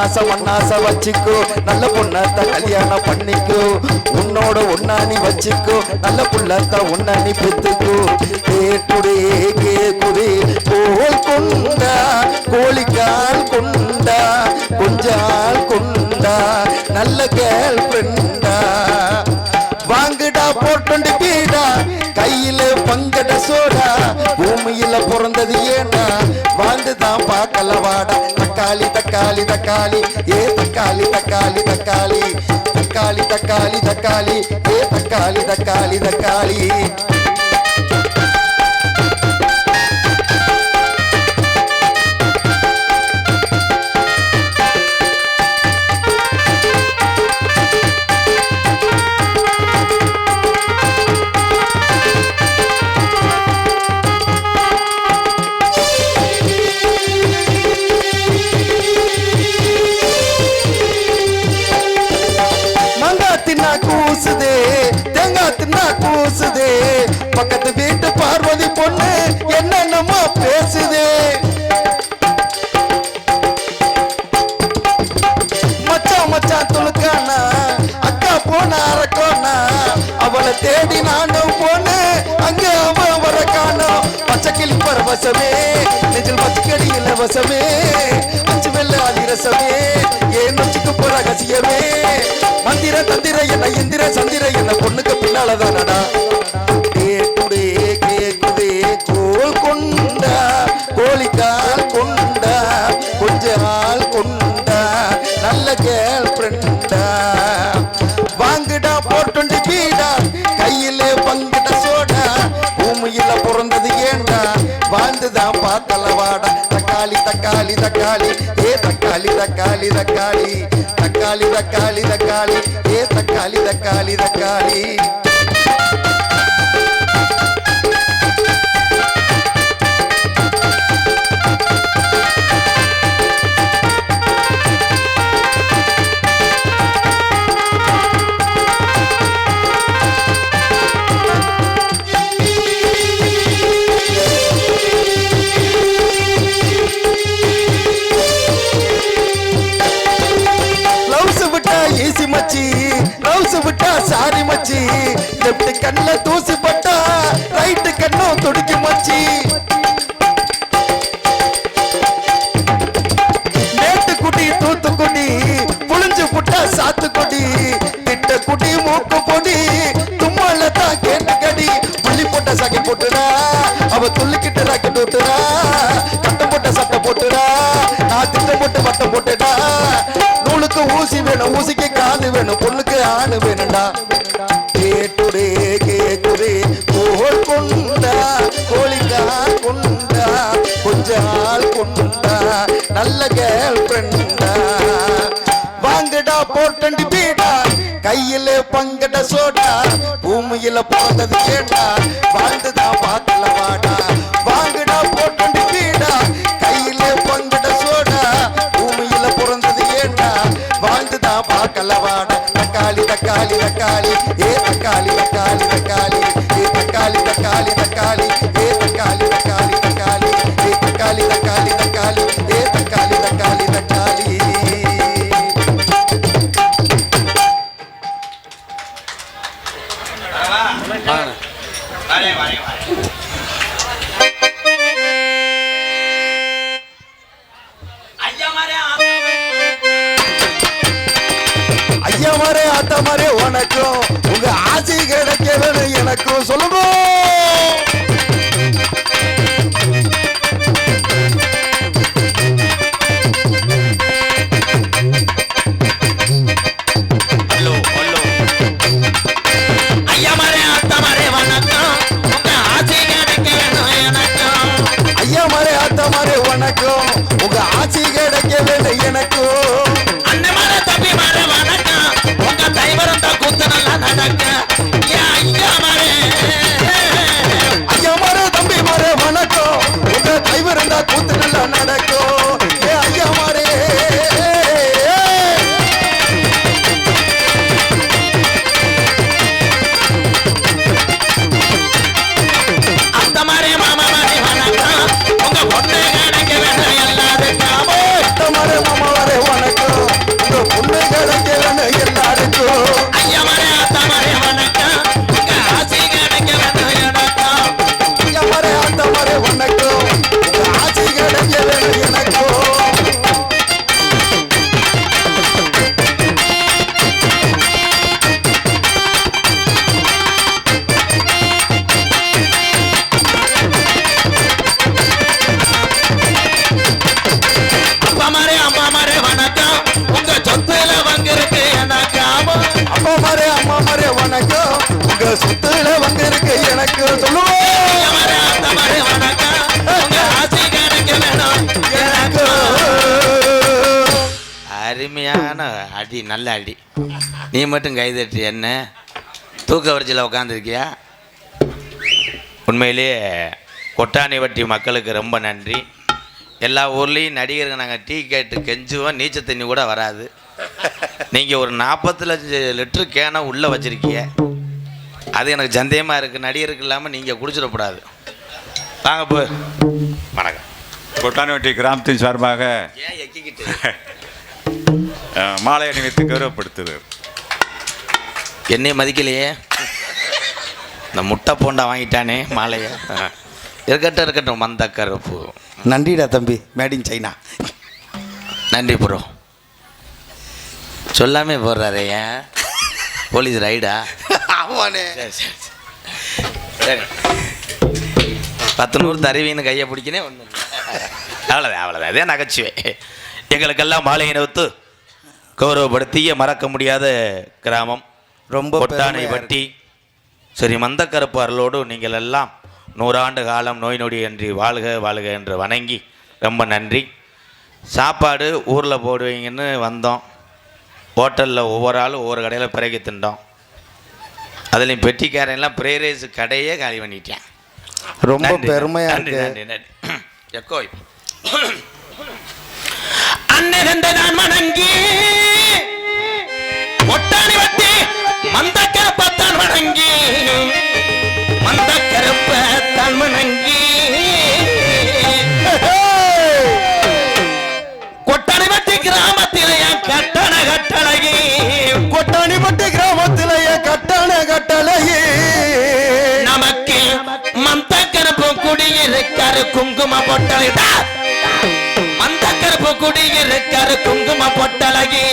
ஆசை மண்ணாசை வச்சுக்கோ. நல்ல பொண்ணாத்த கல்யாணம் பண்ணிக்கோ. உன்னோட ஒன்னா வச்சுக்கோ. நல்ல புள்ளத்த ஒன்னா பெத்துக்கோ. கேட்டுடே கேக்குதே. கோல் கொண்டா கோழிக்கால் கொண்டா கொஞ்சால் கொண்டா நல்ல கேள் ஃப்ரெண்டா வாங்குடா போட்டு பீடா கையில பங்கட சோடா. பூமியில பிறந்தது ஏனா வாழ்ந்துதான் பார்க்கல வாடா. தக்காளி தக்காளி தக்காளி. ஏ தக்காளி தக்காளி தக்காளி. தக்காளி தக்காளி தக்காளி. ஏ தக்காளி தக்காளி தக்காளி. பேசுதே. மச்சான் மச்சான் துணுக்கானா? அக்கா போன அரக்கோனா? அவளை தேடி நானும் போனேன். அங்க அவன் வர காணோம் பச்சை கிளி பரவசமே நெஞ்சில் பச்சைக்கடி இலவசமே அஞ்சு வெள்ள அதிரசமே ஏன் நொச்சுக்கு போற ரகசியமே? மந்திர தந்திர என்ன இந்திர சந்திர என்ன பொண்ணுக்கு பின்னாலதான் நடா கேக்குதே கேக்குதே. கோல் கொண்ட கோழிக்கால் கொண்ட கொஞ்ச ஆள் கொண்டா நல்ல கேள் ஃப்ரெண்டா வாங்குடா போட்டு கீடா கையிலே பங்குட சோடா பூமியில பிறந்தது ஏண்டா? வாழ்ந்துதான் பார்த்தல வாடா. தக்காளி தக்காளி தக்காளி ஏ தக்காளி தக்காளி தக்காளி. தக்காளி தக்காளி தக்காளி ஏ தக்காளி தக்காளி தக்காளி. கண்ணில் தூசி பட்டா ரைட்டு கண்ணும் துடிக்கும் மச்சி. நேட்டுக்குடி தூத்துக்குடி புளிஞ்சு புட்டா சாத்துக்குடி திட்ட குடி மூக்கு பொடி தும்மால தான் கேட்டு கடி. புள்ளி போட்ட சகை போட்டுடா அவ துள்ளிக்கிட்ட ராக்கெட் விட்டுடா கட்டம் போட்ட சட்டை போட்டுடா நான் திட்டம் போட்டு வட்டம் போட்டுடா நூலுக்கு ஊசி வேணும் ஊசிக்கு காது வேணும் பொண்ணுக்கு ஆணு வேணும்டா. கேட்டுடே கேக்குதே கோல் கொண்டா கோழிக்கா கொண்டா கொஞ்ச ஆள் கொண்டா நல்ல கேள் ஃப்ரெண்டா. வாங்கடா போட்டண்டி பீடா. கையில பங்கட சோடா. பூமியில பிறந்தது கேட்டா. வாழ்ந்துதான் பார்க்கல வாடா. வாங்கடா போட்டண்டி பீடா. கையில பங்கட சோடா. பூமியில பிறந்தது ஏண்டா? வாழ்ந்துதான் பார்க்கல வாடா. தக்காளி தக்காளி தக்காளி. ஏ தக்காளி தக்காளி தக்காளி அருமையான அடி நல்ல அடி. நீ மட்டும் கைதட்டி என்ன? தூக்க வரிசையில் உட்காந்துருக்கியா உண்மையிலேயே கொட்டாணி வட்டி மக்களுக்கு ரொம்ப நன்றி. எல்லா ஊர்லேயும் நடிகருக்கு நாங்கள் டீ கேட்டு கெஞ்சுவோம் நீச்சல் தண்ணி கூட வராது. நீங்கள் ஒரு நாற்பத்தி லட்ச லிட்டரு கேனை உள்ளே வச்சுருக்கீங்க அது எனக்கு சந்தேகமாக இருக்குது நடிகருக்கு இல்லாமல் நீங்கள் குடிச்சிடக்கூடாது. வாங்க போ. வணக்கம். கொட்டானவட்டி கிராமத்தின் சார்பாக ஏன் எக்கிக்கிட்டு? மாலை அணிவித்து கௌரவப்படுத்துது. என்னைய மதிக்கலையே? இந்த முட்டை போண்டா வாங்கிட்டானே மாலையை. இருக்கட்டும் இருக்கட்டும் மந்த கருப்பு. நன்றிடா தம்பி. மேடிங் சைனா நன்றி ப்ரோ. சொல்லாமே போடுறாரு ஏன் போலீஸ் ரைடா? ஆமாண்ணே. சரி பத்து நூறு தருவின்னு கையை பிடிக்கினே ஒன்றும் அவ்வளோதான் அவ்வளோதான் அதே நகைச்சுவை. எங்களுக்கெல்லாம் மாலை இனத்து கௌரவப்படுத்திய மறக்க முடியாத கிராமம். ரொம்ப பெருமையா வட்டி சரி மந்தக்கருப்பு அருளோடு நீங்கள் எல்லாம் நூறாண்டு காலம் நோய் நொடி அன்றி வாழ்க வாழ்க என்று வணங்கி ரொம்ப நன்றி. சாப்பாடு ஊரில் போடுவீங்கன்னு வந்தோம். ஹோட்டலில் ஒவ்வொரு ஆளும் ஒவ்வொரு கடையில் பிறகு தின்றோம் அதுலேயும் பெட்டிக்காரன்லாம் பிரேரேஸ் கடையே காலி பண்ணிட்டேன். ரொம்ப நன்றி, பெருமையா நன்றி, நன்றி, நன்றி. எக்கோ. நான் வணங்கி ஒட்டாணி வட்டி மந்த கருப்பத்தான் வணங்கி மந்த கருப்பத்தான் வணங்கி. கொட்டாணி வட்டி கிராமத்திலே கட்டண கட்டழகி. கொட்டாணிப்பட்டி கிராமத்திலேயே கட்டான கட்டளையே நமக்கு மந்த கருப்பு குடியிருக்காரு குங்கும கருப்பு குடியிருக்காரு குங்கும பொட்டலகி.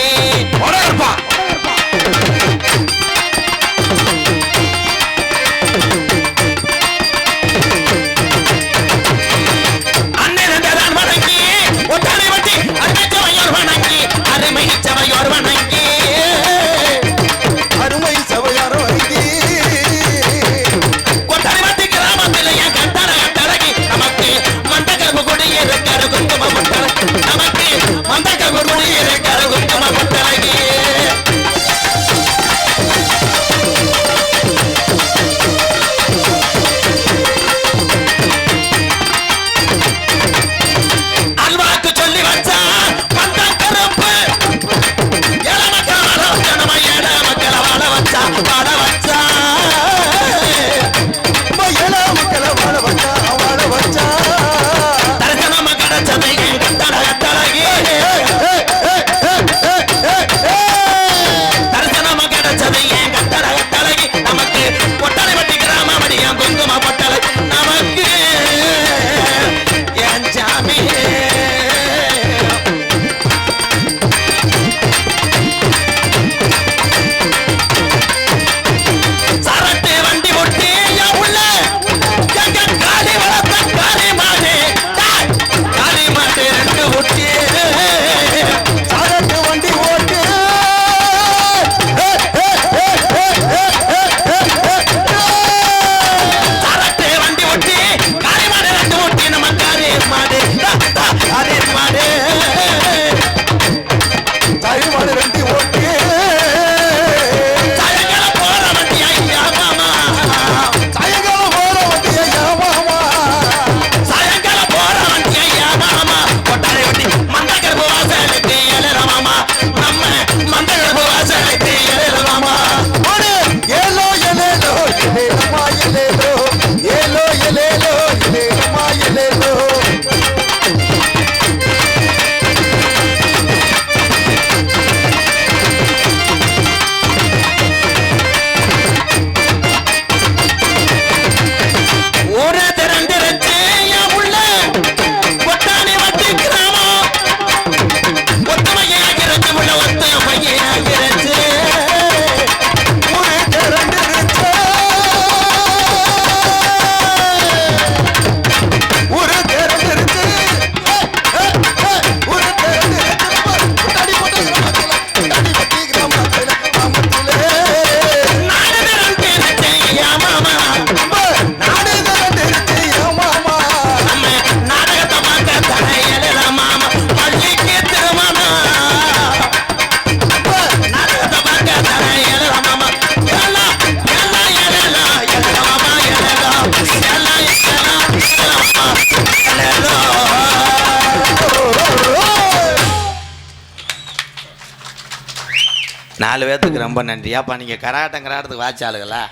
நாலு பேர்த்துக்கு ரொம்ப நன்றி. அப்போ நீங்கள் கராட்டம் கராட்டத்துக்கு வாய்ச்சாளுங்களா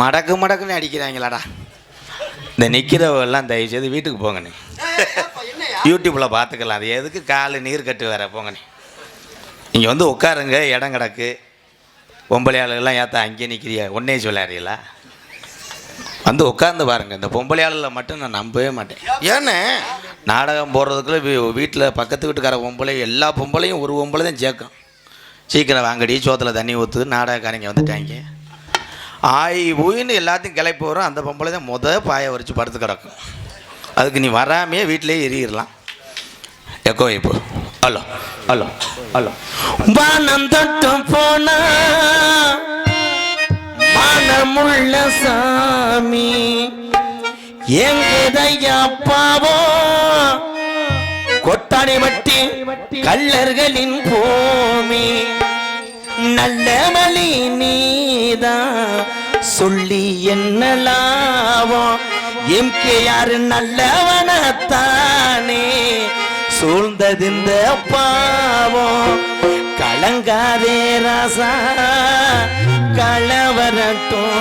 மடக்கு மடக்குன்னு அடிக்கிறாங்களாடா. இந்த நிற்கிறவெல்லாம் தயவு செய்து வீட்டுக்கு போங்கண்ணே யூடியூப்பில் பார்த்துக்கலாம் அது எதுக்கு காலு நீர் கட்டு வேற? போங்கண்ணே நீங்கள் வந்து உட்காருங்க இடம் கிடக்கு. பொம்பளை ஆளுகள்லாம் ஏற்ற அங்கேயே நிற்கிறியா ஒன்னே சொல்லாறீங்களா வந்து உட்காந்து பாருங்க. இந்த பொம்பளை ஆளுகளை மட்டும் நான் நம்பவே மாட்டேன். ஏன்னு? நாடகம் போடுறதுக்குள்ளே வீட்டில் பக்கத்து வீட்டுக்கார பொம்பளை எல்லா பொம்பளையும் ஒரு பொம்பளை தான் சேர்க்கும். சீக்கிரம் வாங்கடி சோத்தில் தண்ணி ஊற்று நாடகக்காரங்க வந்துட்டாங்க. ஆய் ஊயின்னு எல்லாத்தையும் கிளப்பி வரும் அந்த பொம்பளை தான் முத பாயை வரிச்சு படுத்து கிடக்கும். அதுக்கு நீ வராமையே வீட்டிலேயே எரியிடலாம் எக்கோ இப்போ. Hello hello hello. வானம் தொட்டும் போனா மனமுள்ள சாமி எங்குதையா பாவம் கொட்டாடி வட்டி கள்ளர்களின் பூமி. நல்ல மலி நீதான். சொல்லி என்ன லாபம் எம்கே நல்லவனத்தானே. சூழ்ந்தது இந்த பாவம் கலங்காதே ராசா. களவரட்டும்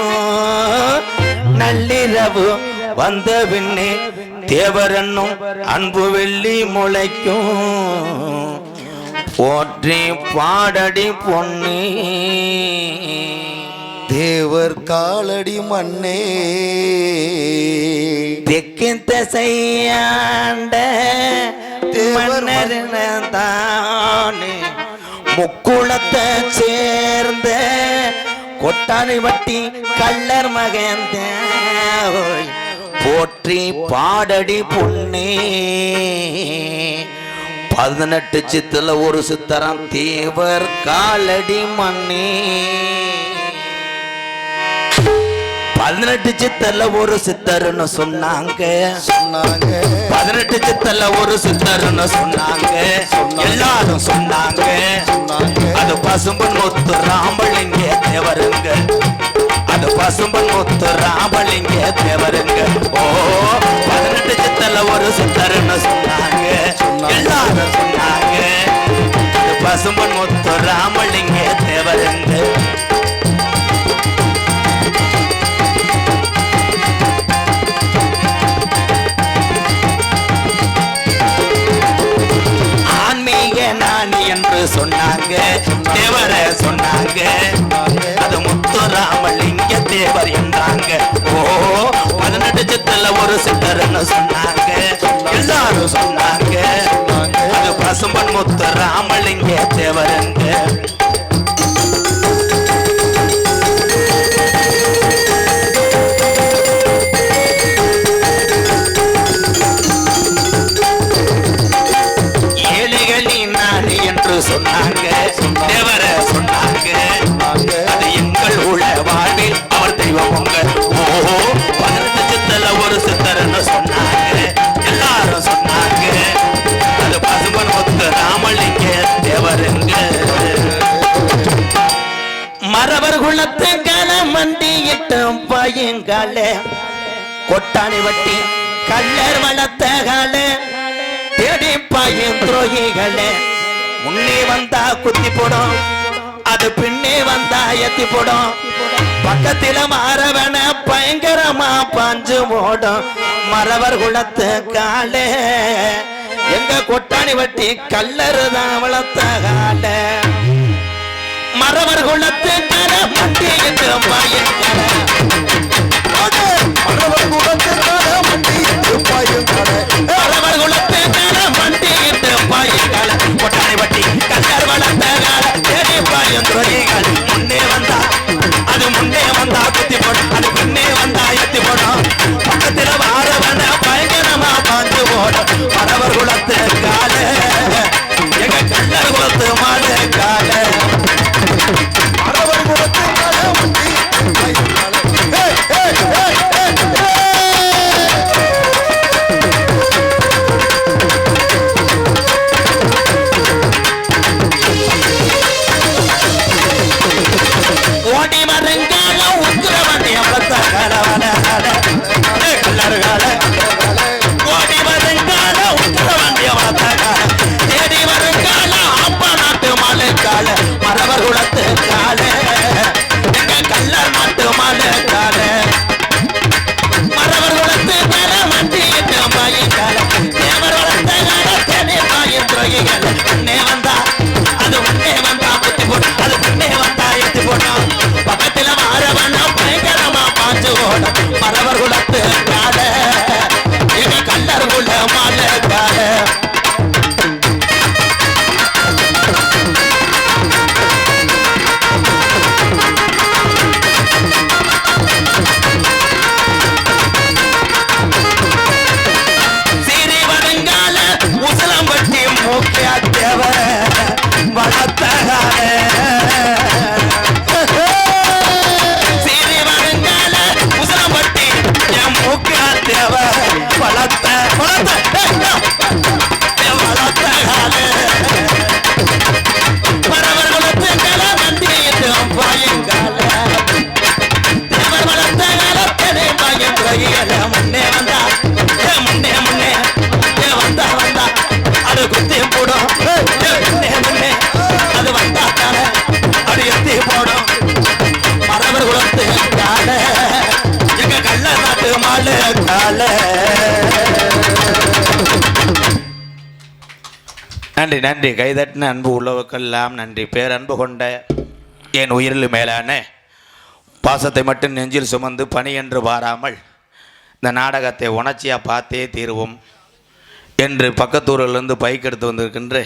நள்ளிரவு வந்த பின்னே தேவரன்னும் அன்பு வெள்ளி முளைக்கும். போற்றி பாடடி பொன்னி. தேவர் காலடி மண்ணே தெக்கின் திசையாண்ட தானே முக்குளத்தை சேர்ந்த கொட்டாரி வட்டி கள்ளர் மகன். போற்றி பாடடி பொன்னே. பதினெட்டு சித்துல ஒரு சித்தரம் தேவர் காலடி மண்ணே. பதினெட்டு சித்தல்ல ஒரு சித்தர்னு சொன்னாங்க. சொன்னாங்க. பதினெட்டு சித்தல்ல ஒரு சித்தர்னு சொன்னாங்க. எல்லாரும் சொன்னாங்க. சொன்னாங்க. அது பசும்பன் முத்து ராமலிங்க தேவருங்க. அது பசும்பன் முத்து ராமலிங்க தேவருங்க. ஓ பதினெட்டு சித்தல்ல ஒரு சித்தர்னு சொன்னாங்க. எல்லாரும் சொன்னாங்க. பசுமன் முத்து ராமலிங்க தேவருங்க ஆன்மீக நாணி என்று சொன்னாங்க. தேவர சொன்னாங்க. அது முத்துராமலிங்க தேவர் என்று பதினெட்டு ஒரு சித்தர்னு சொன்னாங்க. எல்லாரும் சொன்னாங்க. அது பசும்பன் முத்து ராமலிங்க தேவருங்க பாயும் துரோகிகளே முன்னே வந்தா குத்தி போடும் அது பின்னே வந்தா எத்தி போடும். பக்கத்தில மாறவன பயங்கரமா பாஞ்சு ஓடும் மறவர் குலத்து காலே எங்க கொட்டாணி வட்டி கல்லறு தான் வளர்த்த கால. மறவர் குளத்து கல மண்டியிட்டு பயங்கர நன்றி நன்றி. கைதட்டின அன்பு உள்ளவர்க்கெல்லாம் நன்றி. பேரன்பு கொண்ட என் உயிரில் மேலான பாசத்தை மட்டும் நெஞ்சில் சுமந்து பணி என்று பாராமல் இந்த நாடகத்தை உணர்ச்சியாக பார்த்தே தீருவோம் என்று பக்கத்தூரிலிருந்து பைக் எடுத்து வந்திருக்கின்ற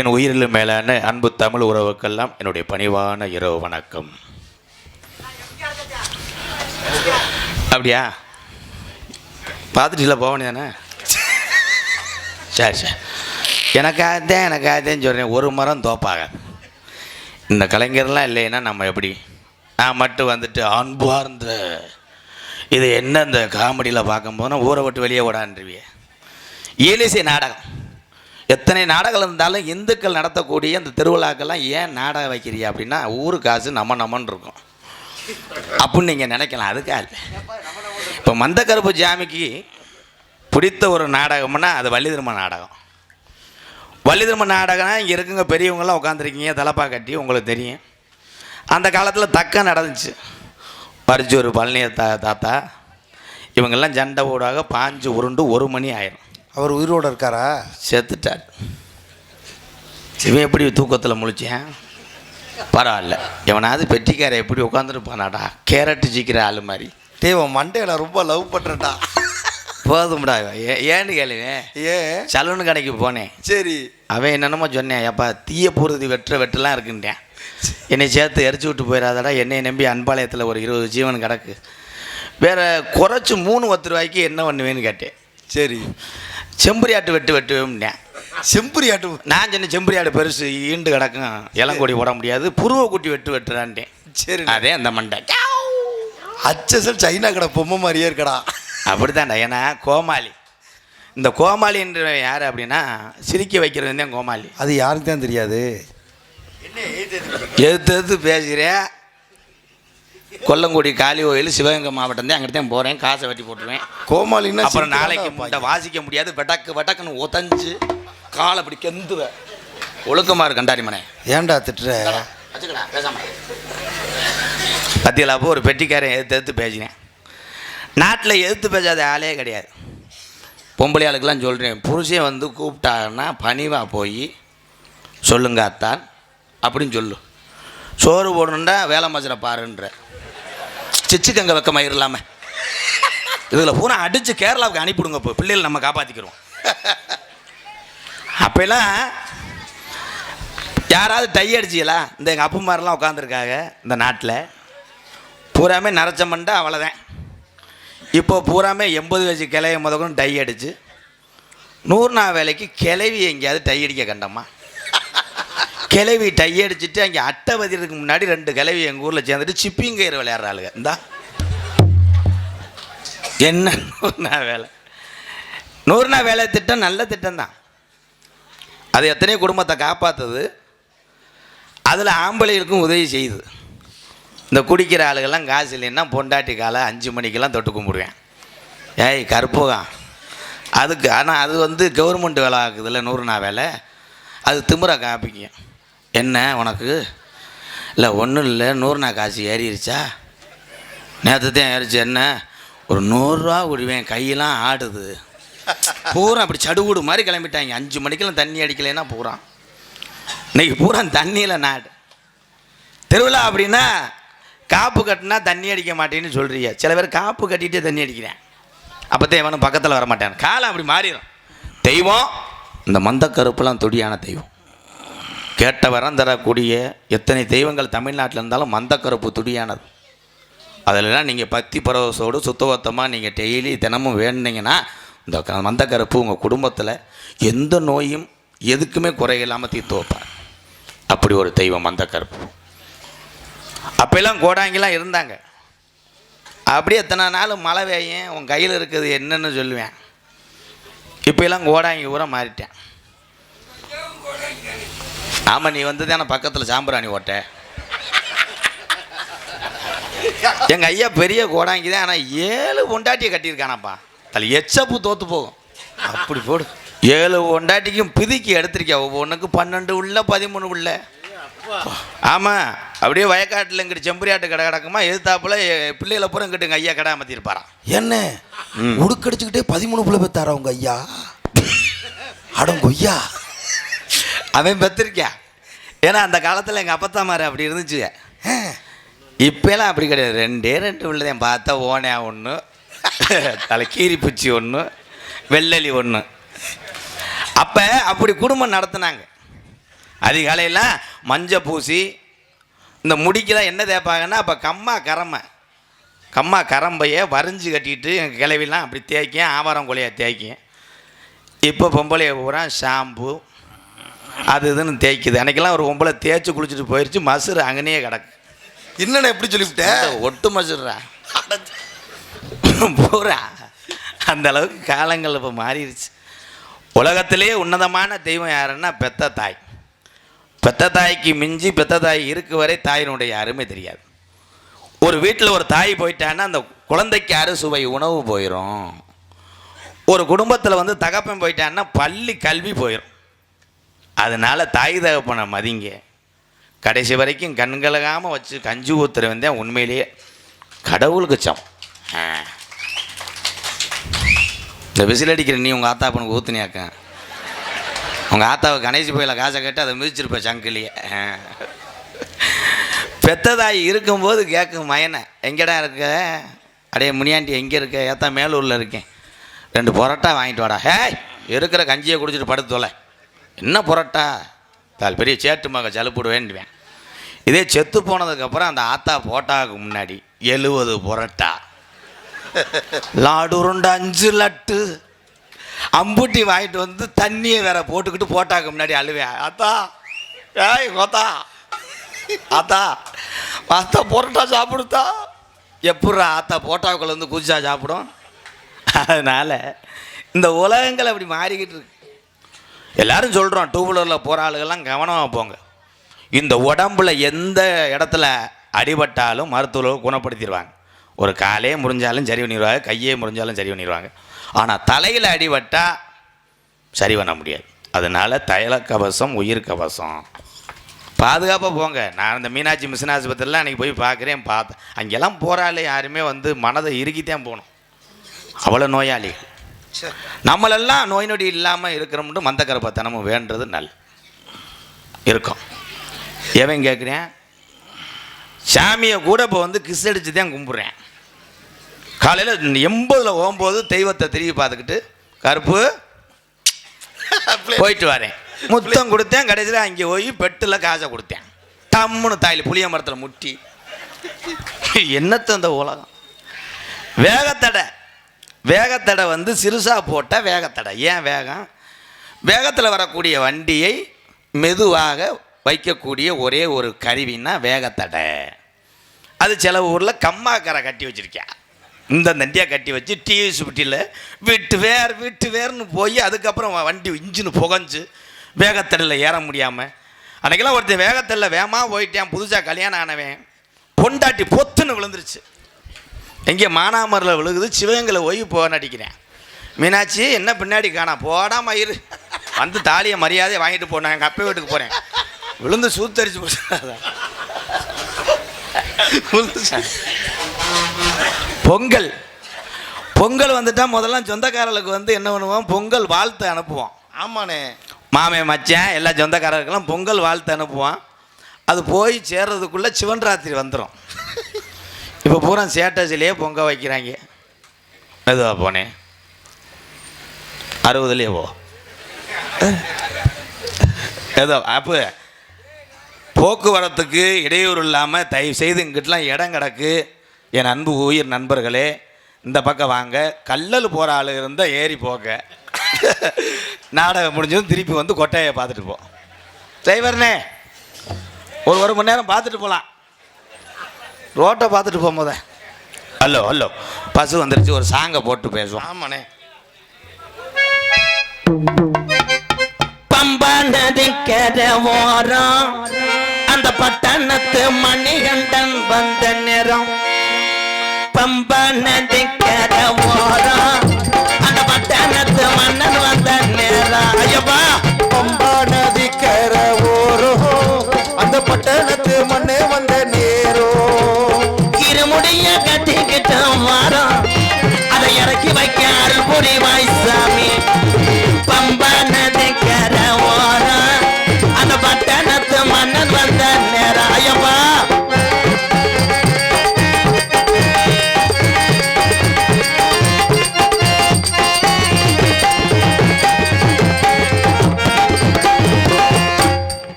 என் உயிரில் மேலான அன்பு தமிழ் உறவுக்கெல்லாம் என்னுடைய பணிவான இரவு வணக்கம். அப்படியா? பார்த்துட்டு போக வேண்டியதானே சரி சரி. எனக்காகத்தான் எனக்காகத்தான் சொல்கிறேன் ஒரு மரம் தோப்பாக. இந்த கலைஞர்லாம் இல்லைன்னா நம்ம எப்படி? நான் மட்டும் வந்துட்டு அன்பார்ந்த இது என்ன இந்த காமெடியில் பார்க்கும்போது ஊரை விட்டு வெளியே ஓடான்றிவிய ஈலிசை நாடகம். எத்தனை நாடகம் இருந்தாலும் இந்துக்கள் நடத்தக்கூடிய இந்த திருவிழாக்கெல்லாம் ஏன் நாடகம் வைக்கிறீ அப்படின்னா ஊரு காசு நம்ம நம்மன்னு இருக்கும். அப்படின்னு நீங்கள் நினைக்கலாம். அதுக்காக இல்லை. இப்போ மந்தக்கருப்பு ஜாமிக்கு பிடித்த ஒரு நாடகம்னா அது வள்ளி திரும்ப நாடகம். வள்ளி திரும்ப நாடகம்னா இங்கே இருக்குங்க பெரியவங்களாம் உட்காந்துருக்கீங்க தலப்பா கட்டி உங்களுக்கு தெரியும். அந்த காலத்தில் தக்க நடந்துச்சு. பரிச்சூர் பழனிய தா தாத்தா இவங்கெல்லாம் சண்டை ஊடாக பாஞ்சு உருண்டு ஒரு மணி ஆயிரும். அவர் உயிரோட இருக்காரா? செத்துட்டார். இவன் எப்படி தூக்கத்தில் முழிச்சேன்? பரவாயில்ல. இவனாவது பெட்டிக்கார எப்படி உட்காந்துருப்பானாடா கேரட்டு சிக்கிற ஆள் மாதிரி. டேய் உன் மண்டையை நான் ரொம்ப லவ் பண்ணுறேன்டா போதும்டா ஏ- ஏன்னு கேளுவேன் ஏன் சலூன் கடைக்கு போனேன். சரி. அவன் என்னென்னமோ சொன்னேன். அப்பா தீய போகிறது வெட்டுற வெட்டெல்லாம் இருக்குன்ட்டேன். என்னை சேர்த்து எரிச்சு விட்டு போயிடாதடா என்னை நம்பி அன்பாளையத்தில் ஒரு இருபது ஜீவன் கிடக்கு. வேற குறைச்சி மூணு பத்து ரூபாய்க்கு என்ன பண்ணுவேன்னு கேட்டேன். சரி. செம்பரியாட்டு வெட்டு வெட்டுவேன்ட்டேன் செம்புரி ஆட்டு நான் சொன்ன செம்பரியாடு பெருசு ஈண்டு கிடக்கும். இளங்கொடி போட முடியாது. புருவ குட்டி வெட்டு வெட்டுறான்ட்டேன். சரி. அதே அந்த மண்டை. அச்சசல் சைனா கடை பொம்மை மாதிரியே இருக்கடா. அப்படித்தான்டா ஏன்னா கோமாளி. இந்த கோமாளின்ற யார் அப்படின்னா சிரிக்க வைக்கிறது தான் கோமாளி. அது யாருக்கு தான் தெரியாது. எதிர்த்து எதிர்த்து பேசுகிறேன் கொல்லங்குடி காளி கோயில் சிவகங்கை மாவட்டம் தான். அங்கிட்டு தான் போகிறேன் காசை வெட்டி போட்டுருவேன். கோமாளின்னா அப்புறம் நாளைக்கு முட்டை வாசிக்க முடியாது. வெட்டக்கு வெட்டக்குன்னு உதஞ்சு காலை அப்படி கெந்துவேன் ஒழுக்கமாக இருக்கு கண்டாரி மனே. ஏன்டா திட்டுற? வச்சுக்கடா பேசாம பத்தியில் அப்போ ஒரு பெட்டிக்காரன் எதிர்த்து எதிர்த்து பேசினேன். நாட்டில் எதிர்த்து பேசாத ஆளே கிடையாது. பொம்பளை ஆளுக்கெல்லாம் சொல்கிறேன் புருஷன் வந்து கூப்பிட்டாங்கன்னா பணிவாக போய் சொல்லுங்க அத்தான் அப்படின்னு சொல்லு. சோறு போடணுண்டா வேலை மச்சரை பாருன்ற. சிச்சுக்கங்க வெக்க மயிர் இல்லாமல் இதில் பூரா அடித்து கேரளாவுக்கு அனுப்பிவிடுங்க இப்போ பிள்ளைகள் நம்ம காப்பாற்றிக்கிறோம் அப்போல்லாம் யாராவது டை அடிச்சிங்களா இந்த எங்கள் அப்பமாரெலாம் உட்காந்துருக்காங்க இந்த நாட்டில். பூராமே நரைச்ச மண்டை அவ்வளோதான் இப்போ பூராமே எண்பது வயசு கிளைய முதக்கணும் டை அடிச்சு. நூறு நாள் வேலைக்கு கிளவி எங்கேயாவது டை அடிக்க கண்டம்மா. கிளவி டை அடிச்சுட்டு அங்கே அட்டை பதிறதுக்கு முன்னாடி ரெண்டு கிளவி எங்கள் ஊரில் சேர்ந்துட்டு சிப்பிங் கயிறு விளையாடுற ஆளுங்க இந்தா. என்ன நூறு நாள் வேலை? நூறு நாள் வேலை திட்டம் நல்ல திட்டம் தான் அது எத்தனையோ குடும்பத்தை காப்பாற்றுது அதில் ஆம்பளைகளுக்கும் உதவி செய்யுது. இந்த குடிக்கிற ஆளுகள்லாம் காசு இல்லைன்னா பொண்டாட்டி காலை அஞ்சு மணிக்கெல்லாம் தொட்டு கும்பிடுவேன். ஏய் கற்பகம் அதுக்கு ஆனால் அது வந்து கவர்மெண்ட் வேலை ஆக்குதுல்ல நூறு நாள் வேலை. அது திமிரா காப்பிக்கும் என்ன உனக்கு? இல்லை ஒன்றும் இல்லை நூறுனா காசு ஏறிடுச்சா நேற்று தான் ஏறிச்சு என்ன? ஒரு நூறுரூவா விடுவேன் கையெல்லாம் ஆடுது. பூரா அப்படி சடுகுடு மாதிரி கிளம்பிட்டாங்க. அஞ்சு மணிக்கெல்லாம் தண்ணி அடிக்கலைன்னா பூரா. இன்னைக்கு பூரா தண்ணியில் நாடு. திருவிழா அப்படின்னா காப்பு கட்டினா தண்ணி அடிக்க மாட்டேன்னு சொல்கிறீங்க சில பேர் காப்பு கட்டிட்டு தண்ணி அடிக்கிறேன். அப்போ தான் இவனும் பக்கத்தில் வர மாட்டான். காலம் அப்படி மாறிடும் தெய்வம் இந்த மந்த கருப்புலாம் துடியான தெய்வம். கேட்ட வரம் தரக்கூடிய எத்தனை தெய்வங்கள் தமிழ்நாட்டில் இருந்தாலும் மந்த கருப்பு துடியானது. அதிலலாம் நீங்கள் பக்தி பரவசோடு சுத்தபத்தமாக நீங்கள் டெய்லி தினமும் வேணுனீங்கன்னா இந்த மந்த கருப்பு உங்கள் குடும்பத்தில் எந்த நோயும் எதுக்குமே குறையில்லாமல் தீர்த்து வைப்பார். அப்படி ஒரு தெய்வம் மந்த கருப்பு. அப்போல்லாம் கோடாங்கிலாம் இருந்தாங்க. அப்படியே எத்தனை நாள் மழை பெய்யும் உன் கையில் இருக்குது என்னன்னு சொல்லுவேன். இப்போலாம் கோடாங்கி ஊரா மாறிட்டேன். ஆமாம் நீ வந்து தானே பக்கத்தில் சாம்பிராணி ஓட்ட. எங்கள் ஐயா பெரிய கோடாங்கி தான் ஆனால் ஏழு பொண்டாட்டியை கட்டியிருக்கானாப்பா. தலை எச்சப்பு தோற்று போகும். அப்படி போடு. ஏழு பொண்டாட்டிக்கும் பிதுக்கி எடுத்திருக்கியா? ஒவ்வொன்றுக்கு பன்னெண்டு உள்ள பதிமூணு உள்ள. ஆமாம் அப்படியே வயக்காட்டில் இங்கிட்டு செம்பரியாட்டு கடை கிடக்குமா எதிர்த்தாப்புல பிள்ளைகளை பூரா இங்கிட்டு ஐயா கடை அமர்த்திருப்பாராம் என்ன. உடுக்கடிச்சுக்கிட்டே பதிமூணு புள்ள பெத்தாரா உங்க ஐயா? அடங்க ஐயா. அவன் பெற்றிருக்கான் ஏன்னா அந்த காலத்தில் எங்கள் அப்பத்தா மாதிரி அப்படி இருந்துச்சு. இப்போலாம் அப்படி கிடையாது. ரெண்டே ரெண்டு உள்ளதையும் பார்த்தா ஓனையா ஒன்று தலை கீரிப்பூச்சி ஒன்று வெள்ளலி ஒன்று அப்போ அப்படி குடும்பம் நடத்துனாங்க. அதிகாலையில் மஞ்சள் பூசி இந்த முடிக்கெல்லாம் என்ன தேய்ப்பாங்கன்னா அப்போ கம்மா கரமை கம்மா கரம்பையை வரிஞ்சு கட்டிட்டு எங்கள் கிளவிலாம் அப்படி தேய்க்கும் ஆவாரம் கொலையை தேய்க்கும். இப்போ பொம்பளைய பூரா ஷாம்பு அது இதுன்னு தேய்க்குது. அன்றைக்கெல்லாம் ஒரு பொம்பளை தேய்ச்சி குளிச்சுட்டு போயிடுச்சு மசுறு அங்கனையே கிடக்கு. என்னண்ணே எப்படி சொல்லிவிட்டேன் ஒட்டு மசுறா பூரா அந்த அளவுக்கு காலங்கள் இப்போ மாறிடுச்சு. உலகத்திலே உன்னதமான தெய்வம் யாருன்னா பெத்த தாய். பெத்த தாய்க்கு மிஞ்சி பெத்த தாய் இருக்கு வரை தாயினுடைய அருமை தெரியாது. ஒரு வீட்டில் ஒரு தாய் போயிட்டான்னா அந்த குழந்தைக்கு அறுசுவை உணவு போயிடும் ஒரு குடும்பத்தில் வந்து தகப்பன் போயிட்டான்னா பள்ளி கல்வி போயிடும் அதனால தாய் தகப்பனை மதிங்க. கடைசி வரைக்கும் கண்கலகாமல் வச்சு கஞ்சி ஊத்துற வந்தேன் உண்மையிலேயே கடவுளுக்கு சமம். இந்த விசில் அடிக்கிற நீ உங்கள் ஆத்தாப்பனுக்கு ஊத்துனியாக்க? உங்கள் ஆத்தாவை கணேசி போயில காசை கேட்டு அதை மிதிச்சிருப்பேன் சங்கிலியே. பெத்ததாய் இருக்கும்போது கேட்கும் மயனை. எங்கடா இருக்க? அடே முனியாண்டி எங்கே இருக்க? ஏத்தா மேலூரில் இருக்கேன். ரெண்டு பரோட்டா வாங்கிட்டு வாடா. ஹேய் இருக்கிற கஞ்சியை குடிச்சிட்டு படுத்து தொலை. என்ன பரோட்டா? தால் பெரிய சேட்டு மக ஜலுப்புடு வேண்டுவேன். இதே செத்து போனதுக்கப்புறம் அந்த ஆத்தா போட்டாவுக்கு முன்னாடி எழுபது பரோட்டா. லாடு உருண்டை அஞ்சு லட்டு. அம்புட்டி வாங்கிட்டு வந்து தண்ணியை வேற போட்டுக்கிட்டு போட்டாக்கு முன்னாடி அழுவேன் அத்தா ஏய் கோத்தா. அத்தா அத்தா பொருட்டா சாப்பிடுத்தா. எப்பட்றா அத்தா போட்டாக்குள்ள வந்து குதிச்சா சாப்பிடும்? அதனால் இந்த உலகங்கள் அப்படி மாறிக்கிட்டு இருக்கு. எல்லாரும் சொல்கிறோம் டூ வீலரில் போகிற ஆளுகள்லாம் கவனமாக போங்க. இந்த உடம்புல எந்த இடத்துல அடிபட்டாலும் மருத்துவர்கள் குணப்படுத்திடுவாங்க. ஒரு காலே முறிஞ்சாலும் சரி பண்ணிடுவாங்க கையே முறிஞ்சாலும் சரி பண்ணிடுவாங்க. ஆனால் தலையில் அடிபட்டா சரி பண்ண முடியாது. அதனால தைல கவசம் உயிர் கவசம். பாதுகாப்பாக போங்க. நான் இந்த மீனாட்சி மிஷன் ஆஸ்பத்திரியில் அன்றைக்கி போய் பார்க்குறேன் பார்த்தேன் அங்கெல்லாம் போகிறாலே யாருமே வந்து மனதை இறுக்கித்தான் போகணும். அவ்வளோ நோயாளி. நம்மளெல்லாம் நோய் நொடி இல்லாமல் இருக்கிறோம்னு மந்த கருப்பத்தனமும் வேண்டது நல் இருக்கும். எவன் கேட்குறேன் சாமியை கூட இப்போ வந்து கிஸ் அடிச்சு தான் கும்பிட்றேன். காலையில் எண்பதில் போகும்போது தெய்வத்தை திரும்பி பார்த்துக்கிட்டு கருப்பு போயிட்டு வரேன். முத்தம் கொடுத்தேன் கடைசியில் அங்கே போய் பெட்டில் காசை கொடுத்தேன். டம்முன்னு தாயில் புளிய மரத்தில் முட்டி. என்னத்த அந்த உலகம்? வேகத்தடை. வேகத்தடை வந்து சிறுசாக போட்டால் வேகத்தடை. ஏன் வேகம்? வேகத்தில் வரக்கூடிய வண்டியை மெதுவாக வைக்கக்கூடிய ஒரே ஒரு கருவின்னா வேகத்தடை. அது சில ஊரில் கம்மாக்கரை கட்டி வச்சிருக்கேன் இந்த நண்டியாக கட்டி வச்சு டிவிஎஸ் பெட்டியில் விட்டு வேர் விட்டு வேர்னு போய் அதுக்கப்புறம் வண்டி இன்ஜின் புகஞ்சு வேகத்தடையில் ஏற முடியாமல் அன்றைக்கெல்லாம் ஒருத்தர் வேகத்தடையில் வேகமாக போயிட்டேன் புதுசாக கல்யாணம் ஆனவன். பொண்டாட்டி பொத்துன்னு விழுந்துருச்சு. எங்கே மானாமரில் விழுகுது சிவகங்களை ஓய்வு போக நடிக்கிறேன். மீனாட்சி என்ன பின்னாடி காணா? போடா இரு வந்து தாலியை மரியாதையை வாங்கிட்டு போனேன் எங்கள் அப்பா வீட்டுக்கு போகிறேன் விழுந்து சூத்தரிச்சு போச்சு. விழுந்துச்சா? பொங்கல். பொங்கல் வந்துட்டா முதல்ல சொந்தக்காரர்களுக்கு வந்து என்ன பண்ணுவோம்? பொங்கல் வாழ்த்து அனுப்புவோம். ஆமாண்ணே. மாமே மச்சான் எல்லா சொந்தக்காரர்களுக்கெல்லாம் பொங்கல் வாழ்த்து அனுப்புவான் அது போய் சேர்றதுக்குள்ளே சிவன் ராத்திரி வந்துடும் இப்போ பூரா சேட்டஸிலேயே பொங்க வைக்கிறாங்க. மெதுவா போனேன் அறுபதுலேயே போ. ஏதோ அப்போ போக்குவரத்துக்கு இடையூறு இல்லாமல் தயவு செய்து இங்கிட்டலாம் இடம் கிடக்கு. என் அன்பு உயிர் நண்பர்களே இந்த பக்கம் வாங்க. கல்லல் போகிற ஆள் இருந்தால் ஏறி போக நாடகம் முடிஞ்சதும் திருப்பி வந்து கொட்டையை பார்த்துட்டு போ. டிரைவர்னே ஒரு ஒரு மணி நேரம் பார்த்துட்டு போகலாம் ரோட்டை பார்த்துட்டு போகும்போத. Hello hello. பஸ் வந்துருச்சு ஒரு சாங்கை போட்டு பேசுவோம். ஆமாண்ணே. பம்பா நதிக்கர ஓரம் அந்த பட்டணத்து மணிகண்டன் வந்த நேரம். பம்ப நதிக்கர ஓரம் அந்த பட்டணத்து மன்னன் வந்த நேரம் ஐயப்பா பம்ப நதிக்கர ஓரோ அந்த பட்டணத்து மண்ணே வந்த நேரோ. இருமுடிய கட்டிக்கிட்டு வாரம். அதை இறக்கி வைக்க அருள் புரிவாய்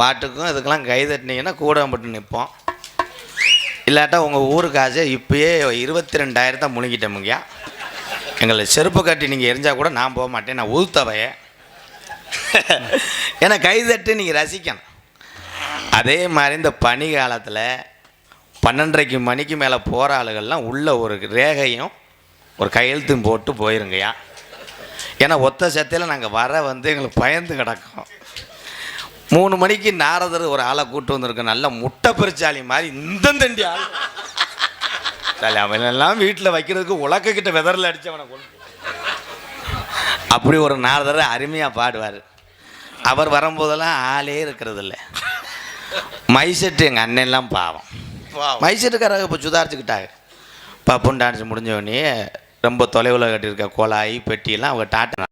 பாட்டுக்கும் இதுக்கெல்லாம் கை தட்டினீங்கன்னா கூட மட்டும் நிற்போம் இல்லாட்டா உங்கள் ஊரு ஊருக்காசே இப்போயே இருபத்தி ரெண்டாயிரத்தை முழுங்கிட்டோமுங்கய்யா எங்களை செருப்பு கட்டி நீங்கள் எரிஞ்சால் கூட நான் போக மாட்டேன் நான் ஊத்தவைய ஏன்னா கை தட்டு நீங்கள் ரசிக்கணும். அதே மாதிரி இந்த பனி காலத்தில் பன்னெண்டரைக்கு மணிக்கு மேலே போகிற ஆளுகள்லாம் உள்ள ஒரு ரேகையும் ஒரு கையெழுத்தும் போட்டு போயிருங்கய்யா. ஏன்னா ஒத்த சத்தையில் நாங்கள் வர வந்து எங்களுக்கு பயந்து கிடக்கும். மூணு மணிக்கு நாரதர் ஒரு ஆளை கூட்டு வந்திருக்க நல்ல முட்டை பெருச்சாளி மாதிரி இந்த தண்டி ஆள். சரி அவனெல்லாம் வீட்டில் வைக்கிறதுக்கு உலக்க கிட்ட வெதரில் அடிச்சவனை கொண்டு அப்படி ஒரு நாரதர் அருமையாக பாடுவார். அவர் வரும்போதெல்லாம் ஆளே இருக்கிறது இல்லை மைசெட்டு எங்கள் அண்ணன்லாம் பாவம். மைசெட்டுக்காரங்க இப்போ சுதாரிச்சுக்கிட்டாங்க. பப்புன் டான்ஸ் முடிஞ்ச உடனே ரொம்ப தொலைவில் கட்டியிருக்க குழாய் பெட்டியெல்லாம் அவங்க டாட்டா